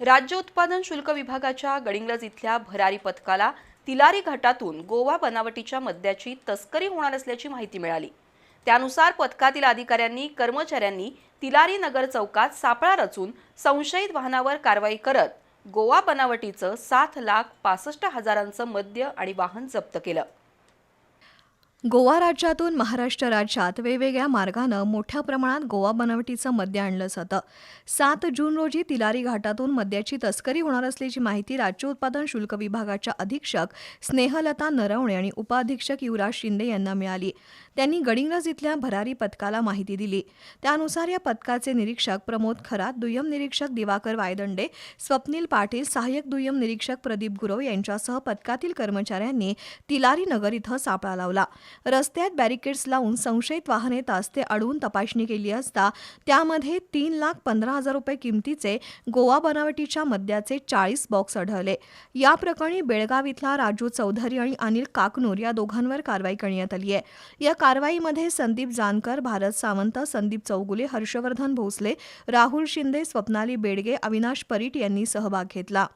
राज्य उत्पादन शुल्क विभागाच्या गडिंग्लज इथल्या भरारी पथकाला तिलारी घाटातून गोवा बनावटीच्या मद्याची तस्करी होणार असल्याची माहिती मिळाली. त्यानुसार पथकातील अधिकाऱ्यांनी कर्मचाऱ्यांनी तिलारी नगर चौकात सापळा रचून संशयित वाहनावर कारवाई करत गोवा बनावटीचं सात लाख पासष्ट हजारांचं मद्य आणि वाहन जप्त केलं. गोवा राज्यातून महाराष्ट्र राज्यात वेगवेगळ्या मार्गानं मोठ्या प्रमाणात गोवा बनावटीचं मद्य आणलं जातं सात जून रोजी तिलारी घाटातून मद्याची तस्करी होणार असल्याची माहिती राज्य उत्पादन शुल्क विभागाच्या अधीक्षक स्नेहलता नरवणे आणि उपअधीक्षक युवराज शिंदे यांना मिळाली. त्यांनी गडिंग्लज इथल्या भरारी पथकाला माहिती दिली. त्यानुसार या पथकाचे निरीक्षक प्रमोद खरात दुय्यम निरीक्षक दिवाकर वायदंडे स्वप्नील पाटील सहाय्यक दुय्यम निरीक्षक प्रदीप गुरव यांच्यासह पथकातील कर्मचाऱ्यांनी तिलारी नगर इथं सापळा लावला. रस्त्यात बॅरिकेड्स लावून संशयित वाहन येताच ते अडवून तपासणी केली असता त्यामध्ये तीन लाख पंधरा हजार रुपये किमतीचे गोवा बनावटीच्या मद्याचे चाळीस बॉक्स आढळले. या प्रकरणी बेळगाव इथला राजू चौधरी आणि अनिल काकनूर या दोघांवर कारवाई करण्यात आली आहे. या कारवाईमध्ये संदीप जानकर भारत सावंत संदीप चौगुले हर्षवर्धन भोसले राहुल शिंदे स्वप्नाली बेडगे अविनाश परीट यांनी सहभाग घेतला.